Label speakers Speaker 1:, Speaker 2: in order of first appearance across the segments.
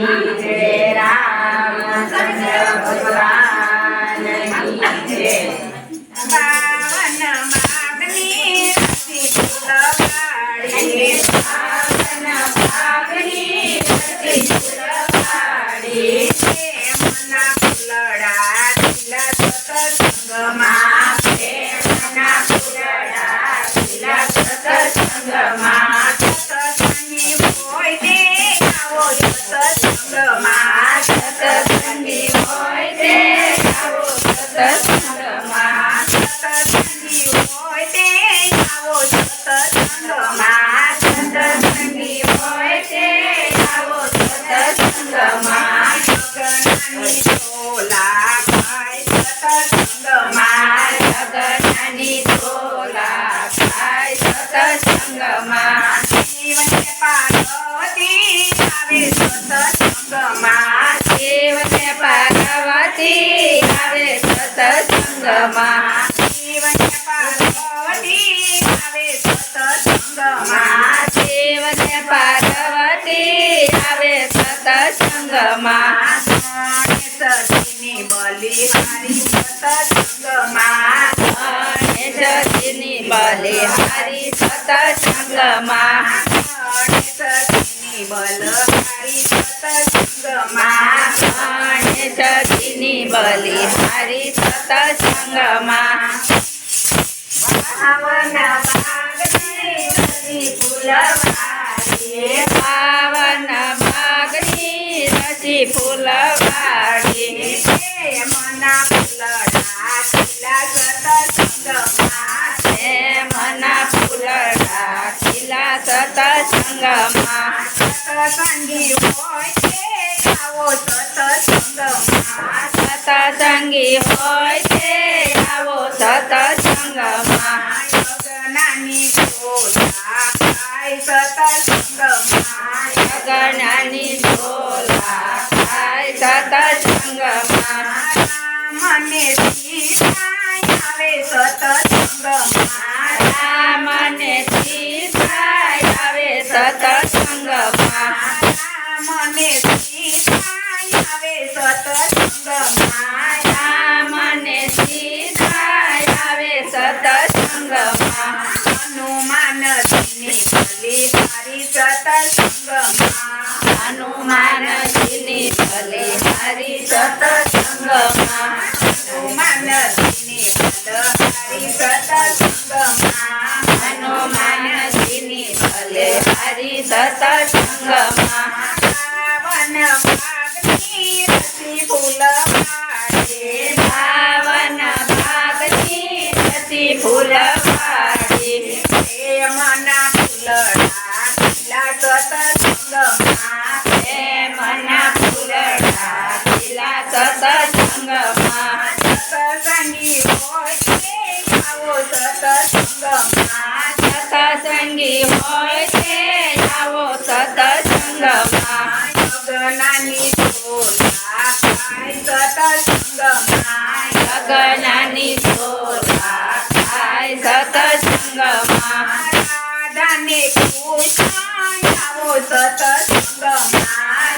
Speaker 1: કી જય રામચંદ્ર
Speaker 2: સત્સંગમાં જીવને પાર્વતી આવે સતસંગમાં
Speaker 1: શિવને પાર્વતી આવે સત્સંગમાં
Speaker 2: ગણેશજીની બલિહારી સતસંગમાં
Speaker 1: ગણેશજીની બલિહારી સત્સંગમાં
Speaker 2: ગણેશજીની બલહારી સતસંગમાં
Speaker 1: ગણેશજીની બલિહારી સત્સંગમાં
Speaker 2: ભાવન ભાગની રસી
Speaker 1: ફૂલવાડી
Speaker 2: મના ફૂલડા ખીલા સતસંગમાં
Speaker 1: હે મના ફૂલડા ખીલા સત્સંગમાં
Speaker 2: સતસંગી હોય છે આવો સતસંગમાં
Speaker 1: સત્સંગી હોય છે, આવો સતસંગમાં
Speaker 2: ગગનાની ચોલા ખાય સતસંગમાં
Speaker 1: ગગનાની ઢોલા ખાય સત્સંગમાં
Speaker 2: મને સીતાય આવે સતસંગમાં
Speaker 1: રામને સીતાય આવે સતસંગમાં
Speaker 2: મને હનુમાનજીની બલિહારી સતસંગમાં.
Speaker 1: હનુમાનજીની બલિહારી સત્સંગમાં.
Speaker 2: હનુમાનજીની બલિહારી સતસંગમાં.
Speaker 1: હનુમાનજીની સતસંગમાં
Speaker 2: સત્સંગી હોય તે આવો સત્સંગમાં ગગનાની ખાય સતસંગમાં
Speaker 1: ગગનાની ખાય સત્સંગમાં
Speaker 2: રાધાને કૃષ્ણ આવો સતસંગમાં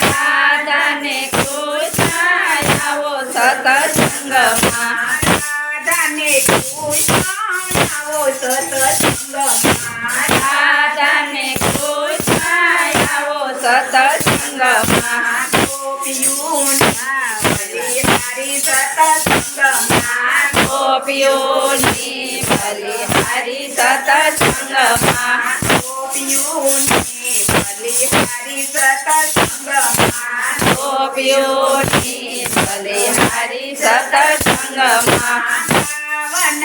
Speaker 1: રાધાને કૃષ્ણ આવો સત્સંગમાં
Speaker 2: રાધાને કૃષ્ણ બલિહારી સત્સંગમાં
Speaker 1: ગોપીઓની બલિહારી સતસંગમાં
Speaker 2: ગોપીઓની બલિહારી સત્સંગમાં પાવન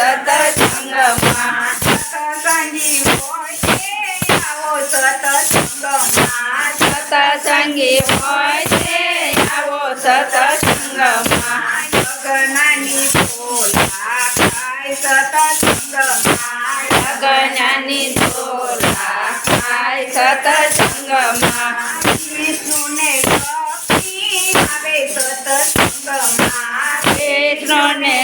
Speaker 2: ખીલા સત્સંગમાં સતસંગી હોય આવો સતસંગમાં
Speaker 1: સત્સંગી હોય આવો સત્સંગમાં
Speaker 2: ગગનાની ચોલા ખાય સતસંગમાં
Speaker 1: ગગનાની ઢોલા ખાય સતસંગમાં
Speaker 2: વિષ્ણુને લક્ષ્મી આવે સતસંગમાં
Speaker 1: વિષ્ણુને લક્ષ્મી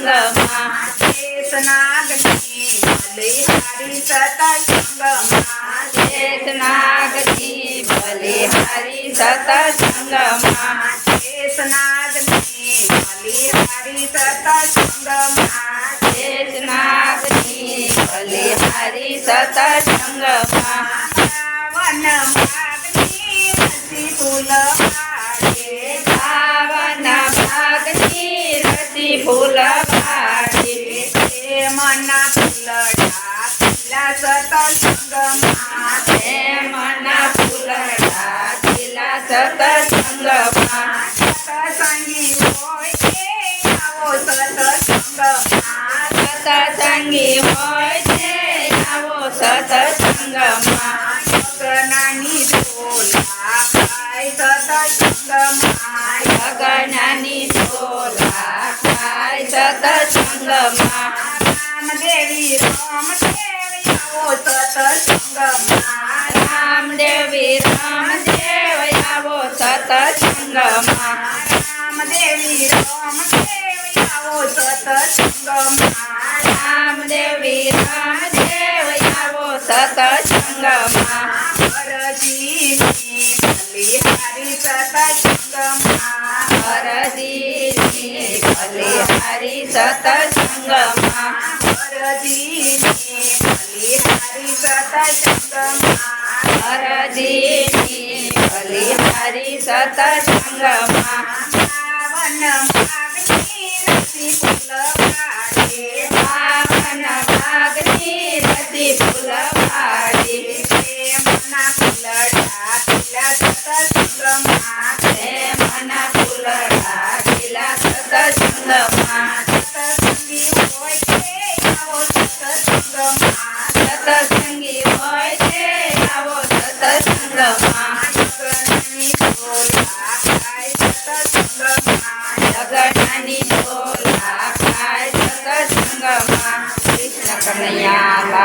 Speaker 1: સતસંગમાં
Speaker 2: શેષનાગની બલિહારી સતસંગમાં
Speaker 1: શેષનાગજી બલિહારી સતસંગમાં
Speaker 2: શેષનાગની બલિહારી સતસંગમાં
Speaker 1: શેષનાગજી બલિહારી સતસંગમાં
Speaker 2: રાવણ માગની રસી ફૂલવાડે
Speaker 1: ભાવન ભાગની રસી ફૂલ ભાડી
Speaker 2: સતસંગી હોય
Speaker 1: છે આવો સતસંગમાં
Speaker 2: ગગનાની ઢોલા ખાય સતસંગમાં
Speaker 1: ગગનાની ઢોલા ખાય સતસંગમાં
Speaker 2: રામદેવી આવો સતસંગમાં
Speaker 1: રામદેવી રામદેવ આવો સતસંગમાં
Speaker 2: રામદેવી રામદેવ આવો સતસંગમાં
Speaker 1: રામદેવી રામદેવ આવો સતસંગમાં
Speaker 2: હરજીની બલિહારી સતસંગમાં
Speaker 1: હરજીની બલિહારી સતસંગમાં
Speaker 2: હરજીની બલિહારી સતસંગમાં
Speaker 1: હરજીની બલિહારી સતસંગમાં કૃષ્ણ કનૈયા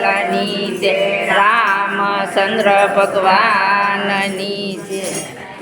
Speaker 1: લાલની જય રામચંદ્ર ભગવાનની જય